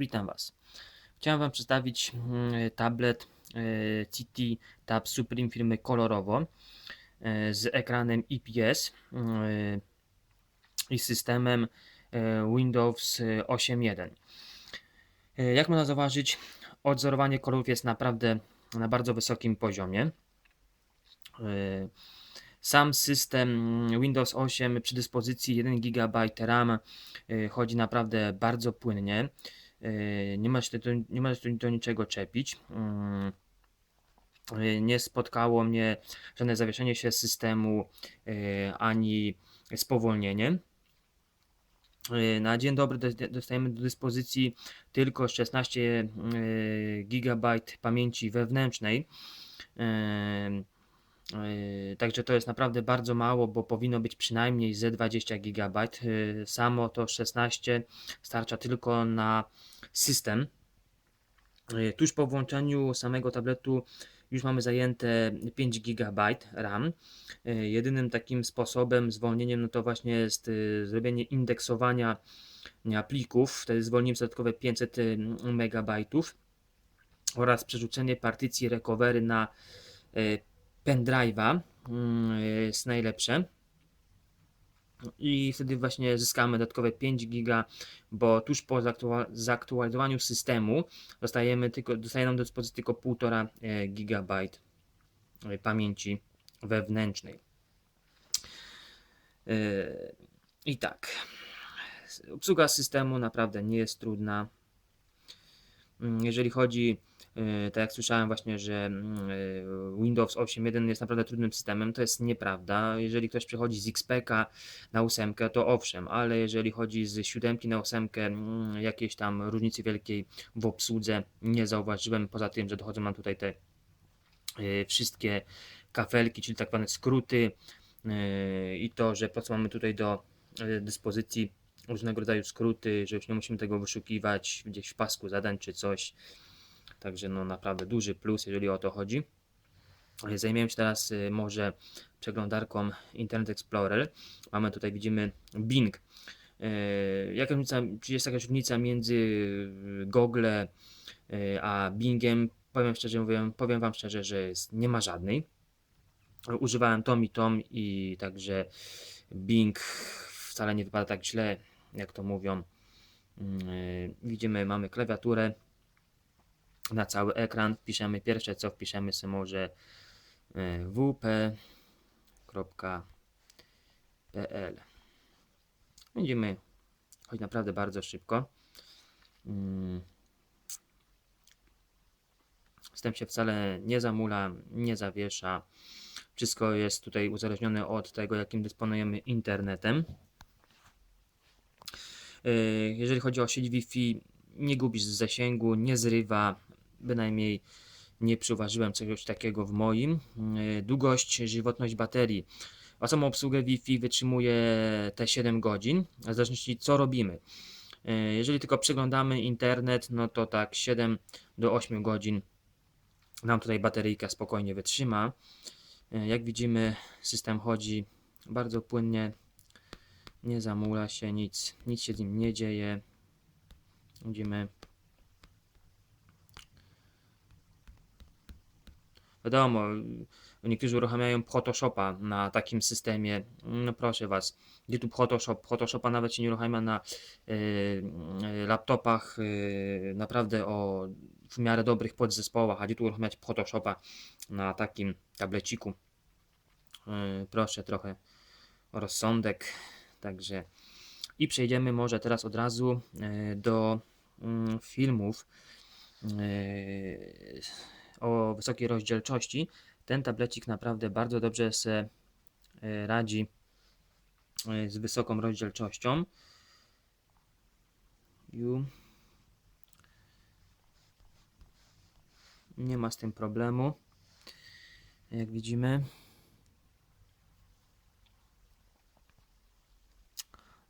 Witam Was. Chciałem Wam przedstawić mm, tablet e, CT Tab Supreme firmy Kolorowo e, z ekranem IPS i systemem e, Windows 8.1. E, Jak można zauważyć, odzorowanie kolorów jest naprawdę na bardzo wysokim poziomie. Sam system mm, Windows 8 przy dyspozycji 1 GB RAM chodzi naprawdę bardzo płynnie. E, Nie ma się do, nie ma się do niczego czepić. Mm, e, Nie spotkało mnie żadne zawieszenie się systemu e, ani spowolnienie. Na dzień dobry dos- dostajemy do dyspozycji tylko 16 GB pamięci wewnętrznej. Także to jest naprawdę bardzo mało, bo powinno być przynajmniej ze 20 GB. Yy, Samo to 16 starcza tylko na system. Yy, Tuż po włączeniu samego tabletu już mamy zajęte 5 GB RAM. Yy, Jedynym takim sposobem, zwolnieniem, no to właśnie jest zrobienie indeksowania plików. Wtedy zwolnimy dodatkowe 500 MB oraz przerzucenie partycji recovery na pendrive'a jest najlepsze. I wtedy właśnie zyskamy dodatkowe 5 giga, bo tuż po zaktua- zaktualizowaniu systemu dostajemy tylko, dostaje nam do dyspozycji tylko 1,5 e, gigabajt e, pamięci wewnętrznej. E, I tak. Obsługa systemu naprawdę nie jest trudna. Mm, Jeżeli chodzi, tak jak słyszałem właśnie, że mm, e, Windows 8.1 jest naprawdę trudnym systemem, to jest nieprawda. Jeżeli ktoś przechodzi z XP na 8, to owszem, ale jeżeli chodzi z 7 na 8, mm, jakiejś tam różnicy wielkiej w obsłudze nie zauważyłem, poza tym, że dochodzą nam tutaj te e, wszystkie kafelki, czyli tak zwane skróty e, i to, że po co mamy tutaj do e, dyspozycji różnego rodzaju skróty, że już nie musimy tego wyszukiwać gdzieś w pasku zadań czy coś. Także no naprawdę duży plus, jeżeli o to chodzi. E, Zajmiemy się teraz e, może przeglądarką Internet Explorer. Mamy tutaj, widzimy Bing. E, Jaka różnica, czy jest jakaś różnica między Google a Bingiem? Powiem szczerze, mówię, powiem Wam szczerze, że jest, nie ma żadnej. Używałem Tom i Tom i także Bing wcale nie wypada tak źle, jak to mówią. Mm, Widzimy, mamy klawiaturę na cały ekran. Wpiszemy pierwsze co, wpiszemy sobie może e, wp.pl. Będziemy choć naprawdę bardzo szybko. Mm. System się wcale nie zamula, nie zawiesza. Wszystko jest tutaj uzależnione od tego, jakim dysponujemy internetem. Yy, Jeżeli chodzi o sieć Wi-Fi, nie gubisz z zasięgu, nie zrywa, bynajmniej nie przyuważyłem czegoś takiego w moim. Yy, Długość, żywotność baterii. A samą obsługę Wi-Fi wytrzymuje te 7 godzin, w zależności co robimy. Yy, Jeżeli tylko przeglądamy internet, no to tak 7 do 8 godzin nam tutaj bateryjka spokojnie wytrzyma. Yy, Jak widzimy, system chodzi bardzo płynnie, nie zamula się, nic, nic się z nim nie dzieje. Widzimy. Wiadomo, niektórzy uruchamiają Photoshopa na takim systemie. No proszę Was, gdzie tu Photoshop? Photoshopa nawet się nie uruchamia na y, y, laptopach y, naprawdę o w miarę dobrych podzespołach, a gdzie tu uruchamiać Photoshopa na takim tableciku? Y, proszę trochę o rozsądek. Także i przejdziemy może teraz od razu e, do mm, filmów e, o wysokiej rozdzielczości. Ten tablecik naprawdę bardzo dobrze se e, radzi e, z wysoką rozdzielczością. Nie ma z tym problemu. Jak widzimy.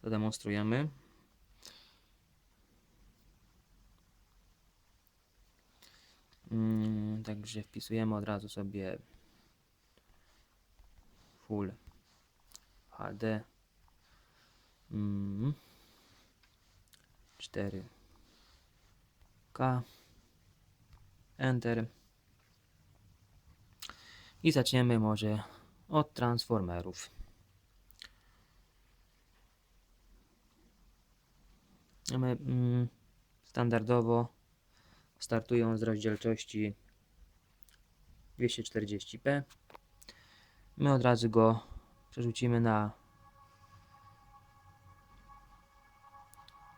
zademonstrujemy. Także wpisujemy od razu sobie Full HD mm, 4 K. Enter. I zaczniemy może od transformerów. Mamy mm, standardowo startują z rozdzielczości 240p. My od razu go przerzucimy na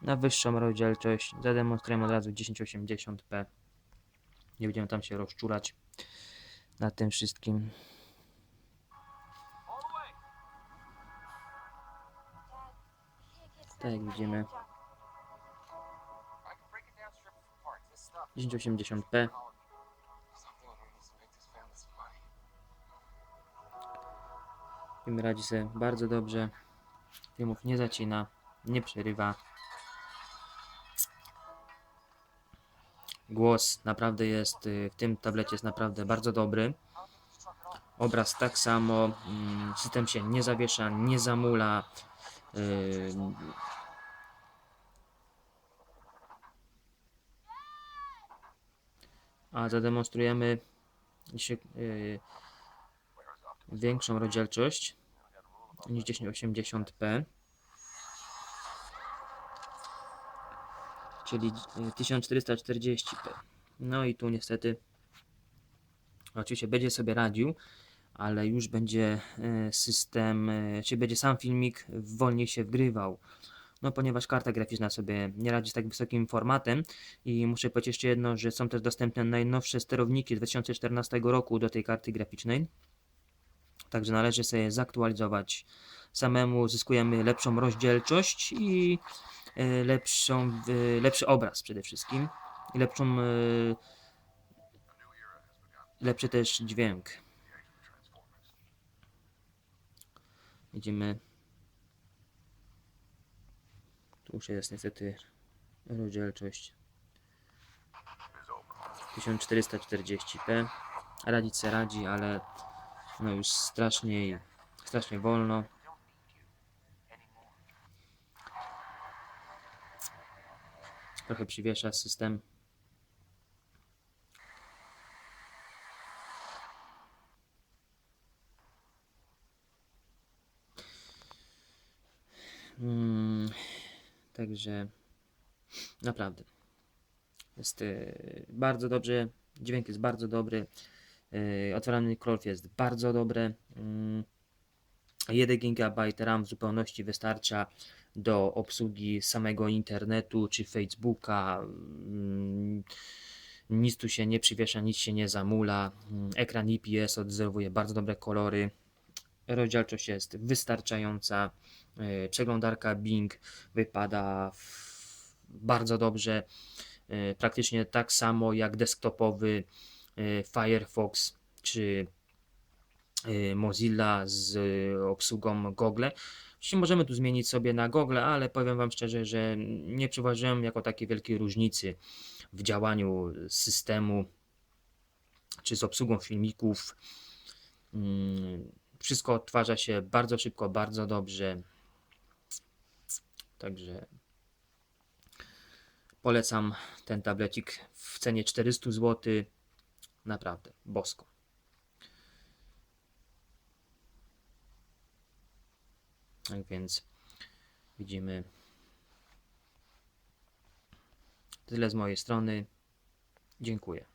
na wyższą rozdzielczość. Zademonstrujemy od razu 1080p. Nie będziemy tam się rozczulać na tym wszystkim. Tak jak widzimy. 1080p Film radzi sobie bardzo dobrze. Filmów nie zacina, nie przerywa. Głos naprawdę jest, y, w tym tablecie jest naprawdę bardzo dobry. Obraz tak samo, mm, system się nie zawiesza, nie zamula. y, A zademonstrujemy y, większą rozdzielczość niż 1080p. Czyli y, 1440p. No i tu niestety oczywiście będzie sobie radził, ale już będzie y, system, y, czy będzie sam filmik wolniej się wgrywał. No ponieważ karta graficzna sobie nie radzi z tak wysokim formatem i muszę powiedzieć jeszcze jedno, że są też dostępne najnowsze sterowniki z 2014 roku do tej karty graficznej. Także należy sobie zaktualizować samemu, zyskujemy lepszą rozdzielczość i e, lepszą, lepszy obraz przede wszystkim i lepszą, e, lepszy też dźwięk. Widzimy, tu już jest niestety rozdzielczość 1440p. Radzić se radzi, ale no już strasznie, strasznie wolno. Trochę przywiesza system. Mm, także naprawdę jest y, bardzo dobrze. Dźwięk jest bardzo dobry. Yy, otwarany Cloth jest bardzo dobre. Mm, 1 GB RAM w zupełności wystarcza do obsługi samego internetu czy Facebooka. Mm, Nic tu się nie przywiesza, nic się nie zamula. Mm, Ekran IPS odwzorowuje bardzo dobre kolory. Rozdzielczość jest wystarczająca. Yy, Przeglądarka Bing wypada bardzo dobrze. Yy, Praktycznie tak samo jak desktopowy y, Firefox czy y, Mozilla z y, obsługą Google. Oczywiście możemy tu zmienić sobie na Google, ale powiem Wam szczerze, że nie przyważyłem jako takiej wielkiej różnicy w działaniu systemu czy z obsługą filmików. Mm, Wszystko odtwarza się bardzo szybko, bardzo dobrze. Także polecam ten tablecik w cenie 400 zł. Naprawdę, bosko. Tak więc widzimy tyle z mojej strony. Dziękuję.